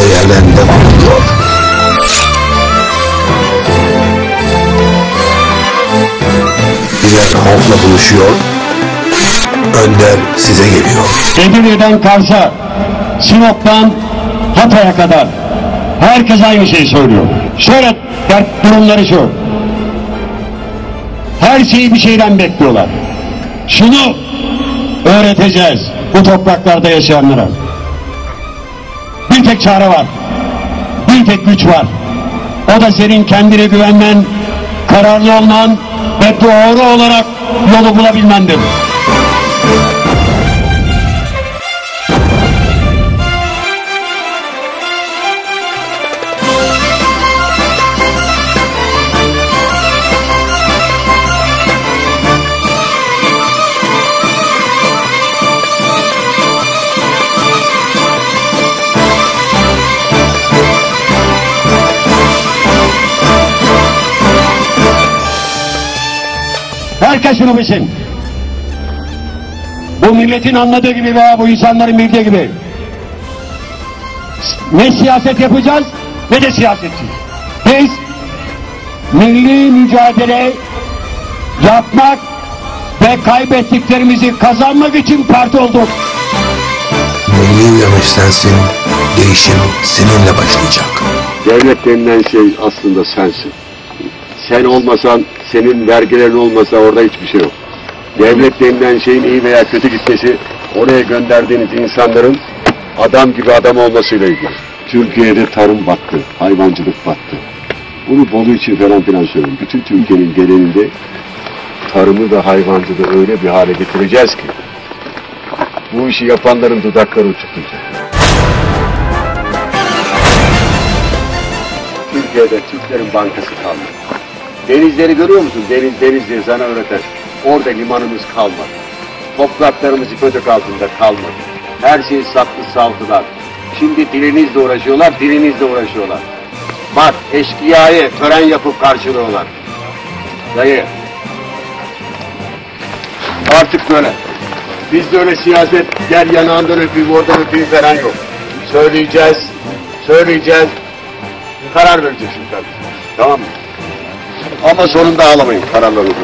olduğu yerden devam ediyor. Birer halkla buluşuyor. Önder size geliyor. Edirne'den Kars'a, Sinop'tan Hatay'a kadar herkes aynı şeyi söylüyor. Şöyle dert durumları şu. Her şeyi bir şeyden bekliyorlar. Şunu öğreteceğiz bu topraklarda yaşayanlara. Bir tek çare var. Bir tek güç var. O da senin kendine güvenmen, kararlı olman ve doğru olarak yolu bulabilmendir. Herkes şunu bilsin. Bu milletin anladığı gibi veya bu insanların bildiği gibi ne siyaset yapacağız ne de siyasetçi. Biz milli mücadele yapmak ve kaybettiklerimizi kazanmak için parti olduk. Milli uyanış sensin, değişim seninle başlayacak. Devlet denilen şey aslında sensin. Sen olmasan, senin vergilerin olmasa orada hiçbir şey yok. Devlet denilen şeyin iyi veya kötü gitmesi, oraya gönderdiğiniz insanların adam gibi adam olmasıyla ilgili. Türkiye'de tarım battı, hayvancılık battı. Bunu Bolu için falan filan söylüyorum. Bütün Türkiye'nin genelinde tarımı ve hayvancılığı öyle bir hale getireceğiz ki bu işi yapanların dudakları uçuklayacak. Türkiye'de Türklerin bankası kalmadı. Denizleri görüyor musun? Deniz, denizleri sana öğreten. Orada limanımız kalmadı. Topraklarımız ipotek altında kalmadı. Her şeyi sattı saldılar. Şimdi dilinizle uğraşıyorlar, dilinizle uğraşıyorlar. Bak eşkıyayı tören yapıp karşılıyorlar. Dayı. Artık böyle. Bizde öyle siyaset gel yanağından öpeyim oradan öpeyim falan yok. Söyleyeceğiz, söyleyeceğiz, karar vereceksin kardeşim. Tamam mı? Ama sonunda ağlamayın kararlarınızı.